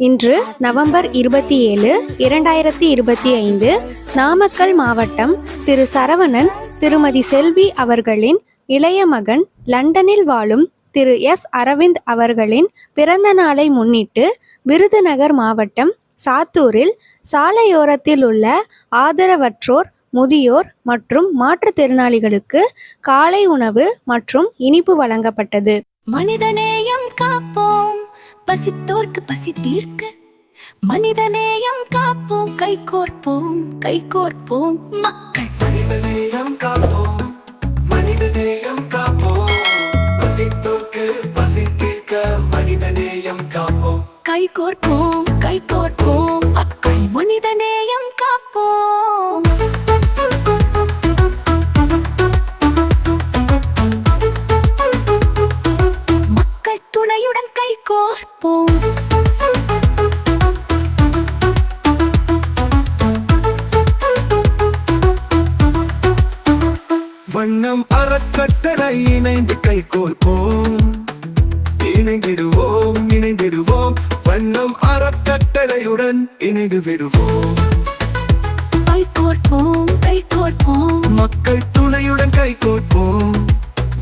இன்று நவம்பர் இருபத்தி ஏழு இரண்டாயிரத்தி இருபத்தி ஐந்து நாமக்கல் மாவட்டம் திரு. சரவணன் திருமதி செல்வி அவர்களின் இளைய மகன் லண்டனில் வாழும் திரு. எஸ். அரவிந்த் அவர்களின் பிறந்த நாளை முன்னிட்டு விருதுநகர் மாவட்டம் சாத்தூரில் சாலையோரத்தில் உள்ள ஆதரவற்றோர் முதியோர் மற்றும் மாற்றுத்திறனாளிகளுக்கு காலை உணவு மற்றும் இனிப்பு வழங்கப்பட்டது. மனிதநேயம் காப்போம். பசித்தோர்க்கு பசி தீர்க்க மனிதநேயம் காப்போம் கை கோர்ப்போம் கை கோர்ப்போம் மக்கள். மனிதநேயம் காப்போம் மனிதநேயம் காப்போம். பசித்தோர்க்கு பசி தீர்க்க மனிதநேயம் காப்போம். கை கோர்ப்போம் கை கோர்ப்போம் மக்கள். மனிதநேயம் காப்போம். வண்ணம் அறக்கட்டளை இணைந்து கை கோர்ப்போம். இணைந்திடுவோம் இணைந்திடுவோம். வண்ணம் அறக்கட்டளையுடன் இணைந்து விடுவோம். கை கோர்ப்போம் கை கோர்ப்போம். மக்கள் துணையுடன் கை கோர்ப்போம்.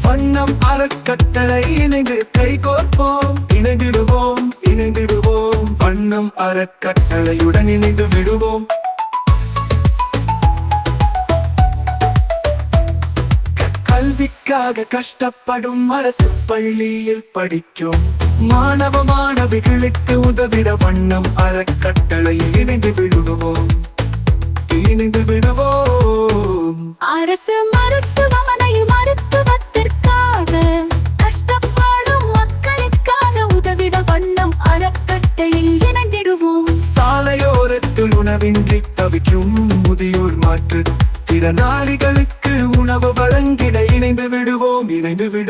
வண்ணம் அறக்கட்டளை இணைந்து கை கோர்ப்போம். இணைந்திடுவோம் இணைந்திடுவோம். வண்ணம் அறக்கட்டளையுடன் இணைந்து விடுவோம். கல்விக்காக கஷ்டப்படும் அரசு பள்ளியில் படிக்கும். மாணவ மாணவிகளுக்கு உதவிட வண்ணம் அறக்கட்டளையில் இணைந்து விடுவோம். இணைந்து விடுவோம். அரசு மருத்துவமனையில் மருத்துவத்திற்காக கஷ்டப்படும் மக்களுக்காக உதவிட வண்ணம் அறக்கட்டையில் இணைந்திடுவோம். சாலையோரத்தில் உணவின்றி தவிக்கும் முதியோர் மாற்று திறனாளிகளுக்கு உணவு